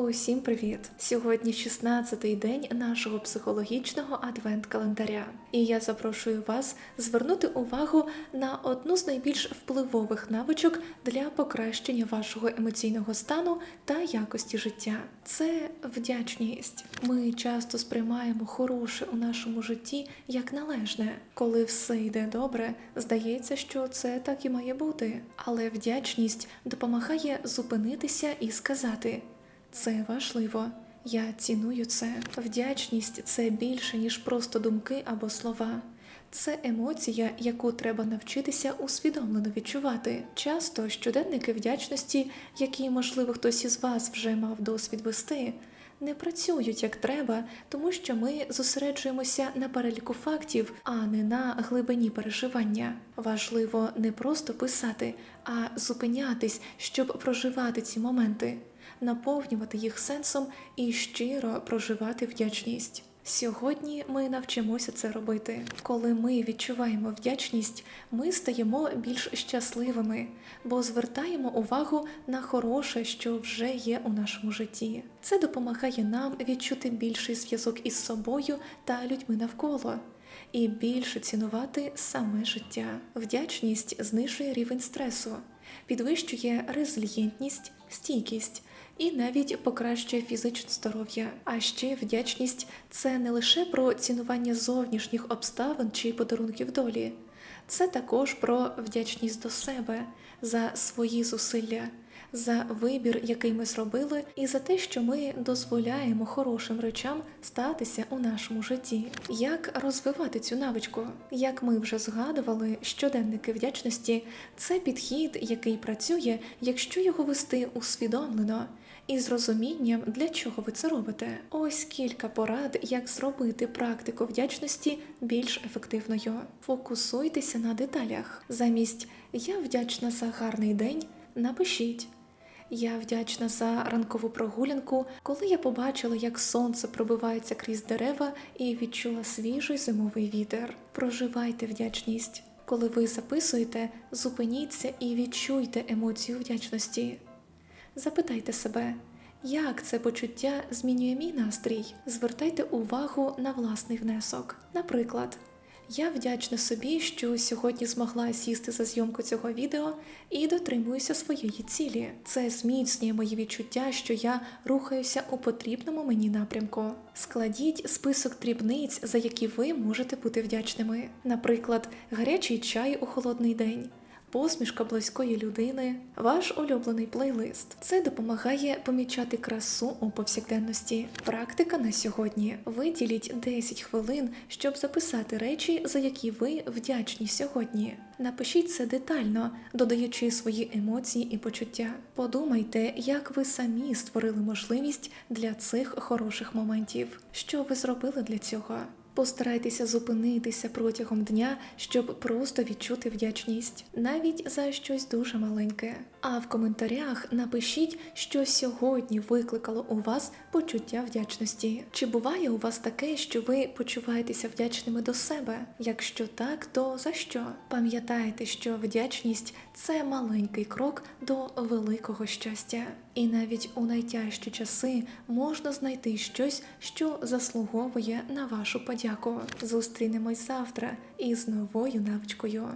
Усім привіт! Сьогодні 16-й день нашого психологічного адвент-календаря, і я запрошую вас звернути увагу на одну з найбільш впливових навичок для покращення вашого емоційного стану та якості життя. Це вдячність. Ми часто сприймаємо хороше у нашому житті як належне. Коли все йде добре, здається, що це так і має бути. Але вдячність допомагає зупинитися і сказати. Це важливо. Я ціную це. Вдячність це більше, ніж просто думки або слова. Це емоція, яку треба навчитися усвідомлено відчувати. Часто щоденники вдячності, які, можливо, хтось із вас вже мав досвід вести, не працюють як треба, тому що ми зосереджуємося на переліку фактів, а не на глибині переживання. Важливо не просто писати, а зупинятись, щоб проживати ці моменти наповнювати їх сенсом і щиро проживати вдячність. Сьогодні ми навчимося це робити. Коли ми відчуваємо вдячність, ми стаємо більш щасливими, бо звертаємо увагу на хороше, що вже є у нашому житті. Це допомагає нам відчути більший зв'язок із собою та людьми навколо. І більше цінувати саме життя. Вдячність знижує рівень стресу, підвищує резильєнтність, стійкість і навіть покращує фізичне здоров'я. А ще вдячність це не лише про цінування зовнішніх обставин чи подарунків долі, це також про вдячність до себе за свої зусилля. За вибір, який ми зробили, і за те, що ми дозволяємо хорошим речам статися у нашому житті. Як розвивати цю навичку? Як ми вже згадували, щоденники вдячності це підхід, який працює, якщо його вести усвідомлено і з розумінням, для чого ви це робите. Ось кілька порад, як зробити практику вдячності більш ефективною. Фокусуйтеся на деталях. Замість я вдячна за гарний день. Напишіть. Я вдячна за ранкову прогулянку, коли я побачила, як сонце пробивається крізь дерева і відчула свіжий зимовий вітер. Проживайте вдячність. Коли ви записуєте, зупиніться і відчуйте емоцію вдячності. Запитайте себе, як це почуття змінює мій настрій? Звертайте увагу на власний внесок. Наприклад, я вдячна собі, що сьогодні змогла сісти за зйомку цього відео і дотримуюся своєї цілі. Це зміцнює мої відчуття, що я рухаюся у потрібному мені напрямку. Складіть список дрібниць, за які ви можете бути вдячними. Наприклад, гарячий чай у холодний день. Посмішка близької людини, ваш улюблений плейлист. Це допомагає помічати красу у повсякденності. Практика на сьогодні. Виділіть 10 хвилин, щоб записати речі, за які ви вдячні сьогодні. Напишіть це детально, додаючи свої емоції і почуття. Подумайте, як ви самі створили можливість для цих хороших моментів. Що ви зробили для цього? Постарайтеся зупинитися протягом дня, щоб просто відчути вдячність, навіть за щось дуже маленьке. А в коментарях напишіть, що сьогодні викликало у вас почуття вдячності. Чи буває у вас таке, що ви почуваєтеся вдячними до себе? Якщо так, то за що? Пам'ятайте, що вдячність це маленький крок до великого щастя. І навіть у найтяжчі часи можна знайти щось, що заслуговує на вашу подяку. Зустрінемось завтра із новою навичкою.